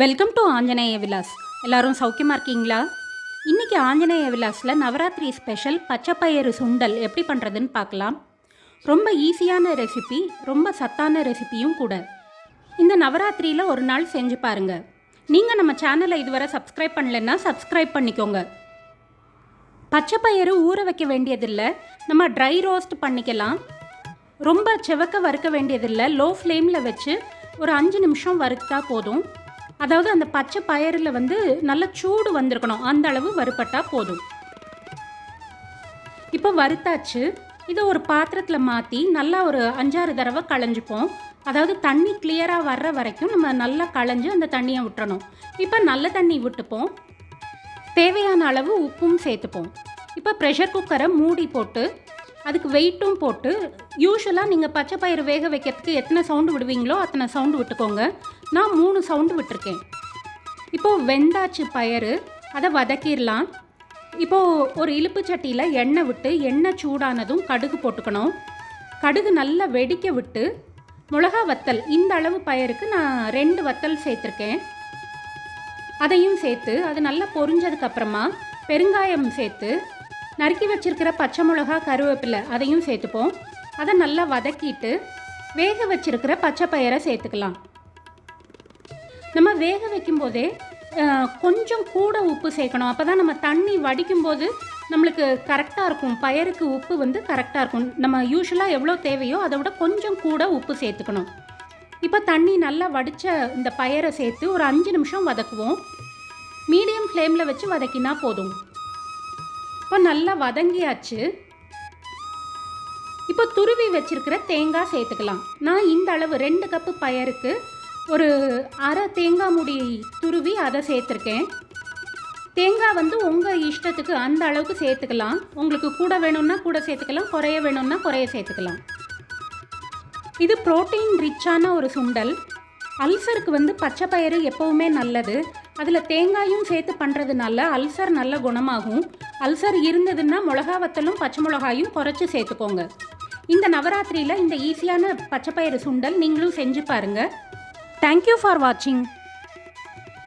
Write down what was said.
Welcome to Anjaneya Vilas எல்லாரும் சௌக்கியமாக இருக்கீங்களா? இன்றைக்கி ஆஞ்சநேய விலாஸில் நவராத்திரி ஸ்பெஷல் பச்சைப்பயிறு சுண்டல் எப்படி பண்ணுறதுன்னு பார்க்கலாம். ரொம்ப ஈஸியான ரெசிபி ரொம்ப சத்தான ரெசிபியும் கூட. இந்த நவராத்திரியில் ஒரு நாள் செஞ்சு பாருங்கள் நீங்கள் நம்ம சேனலை இதுவரை சப்ஸ்கிரைப் பண்ணலைன்னா சப்ஸ்கிரைப் பண்ணிக்கோங்க. பச்சைப்பயிறு ஊற வைக்க வேண்டியதில்லை. நம்ம ட்ரை ரோஸ்ட் பண்ணிக்கலாம். ரொம்ப செவக்க வறுக்க வேண்டியதில்லை. லோ ஃப்ளேமில் வச்சு ஒரு அஞ்சு நிமிஷம் வறுத்தா போதும். அதாவது அந்த பச்சை பயிரில் வந்து நல்ல சூடு வந்திருக்கணும். அந்த அளவு வறுப்பட்டால் போதும். இப்போ வறுத்தாச்சு. இதை ஒரு பாத்திரத்தில் மாற்றி நல்லா ஒரு அஞ்சாறு தடவை களைஞ்சிப்போம். அதாவது தண்ணி கிளியராக வர்ற வரைக்கும் நம்ம நல்லா களைஞ்சு அந்த தண்ணியை விட்டுறணும். இப்போ நல்ல தண்ணி விட்டுப்போம். தேவையான அளவு உப்பும் சேர்த்துப்போம். இப்போ ப்ரெஷர் குக்கரை மூடி போட்டு அதுக்கு வெயிட்டும் போட்டு யூஸ்வலாக நீங்கள் பச்சை பயிறு வேக வைக்கிறதுக்கு எத்தனை சவுண்டு விடுவீங்களோ அத்தனை சவுண்டு விட்டுக்கோங்க. நான் மூணு சவுண்டு விட்டுருக்கேன். இப்போது வெந்தாச்சு பயறு அதை வதக்கிடலாம். இப்போது ஒரு இழுப்பு சட்டியில் எண்ணெய் விட்டு எண்ணெய் சூடானதும் கடுகு போட்டுக்கணும். கடுகு நல்லா வெடிக்க விட்டு மிளகா வத்தல் இந்த அளவு பயருக்கு நான் ரெண்டு வத்தல் சேர்த்துருக்கேன். அதையும் சேர்த்து அது நல்லா பொறிஞ்சதுக்கப்புறமா பெருங்காயம் சேர்த்து நறுக்கி வச்சிருக்கிற பச்சை மிளகா கருவேப்பிலை அதையும் சேர்த்துப்போம். அதை நல்லா வதக்கிட்டு வேக வச்சிருக்கிற பச்சை பயிரை சேர்த்துக்கலாம். நம்ம வேக வைக்கும்போதே கொஞ்சம் கூட உப்பு சேர்க்கணும். அப்போ தான் நம்ம தண்ணி வடிக்கும்போது நம்மளுக்கு கரெக்டாக இருக்கும். பயருக்கு உப்பு வந்து கரெக்டாக இருக்கும். நம்ம யூஸ்வலாக எவ்வளோ தேவையோ அதை விட கொஞ்சம் கூட உப்பு சேர்த்துக்கணும். இப்போ தண்ணி நல்லா வடித்த இந்த பயரை சேர்த்து ஒரு அஞ்சு நிமிஷம் வதக்குவோம். மீடியம் ஃப்ளேமில் வச்சு வதக்கினா போதும். இப்போ நல்லா வதங்கியாச்சு. இப்போ துருவி வச்சிருக்கிற தேங்காய் சேர்த்துக்கலாம். நான் இந்த அளவு ரெண்டு கப்பு பயருக்கு ஒரு அரை தேங்காய் முடி துருவி அதை சேர்த்துருக்கேன். தேங்காய் வந்து உங்கள் இஷ்டத்துக்கு அந்த அளவுக்கு சேர்த்துக்கலாம். உங்களுக்கு கூட வேணும்னா கூட சேர்த்துக்கலாம் குறைய வேணும்னா குறைய சேர்த்துக்கலாம். இது புரோட்டீன் ரிச்சான ஒரு சுண்டல். அல்சருக்கு வந்து பச்சை பயிறு எப்போவுமே நல்லது. அதில் தேங்காயும் சேர்த்து பண்ணுறதுனால அல்சர் நல்ல குணமாகும். அல்சர் இருந்ததுன்னா மிளகா வத்தலும் பச்சை மிளகாயும் குறைச்சி சேர்த்துக்கோங்க. இந்த நவராத்திரியில் இந்த ஈஸியான பச்சைப்பயிறு சுண்டல் நீங்களும் செஞ்சு பாருங்கள் தேங்க்யூ ஃபார் வாட்சிங்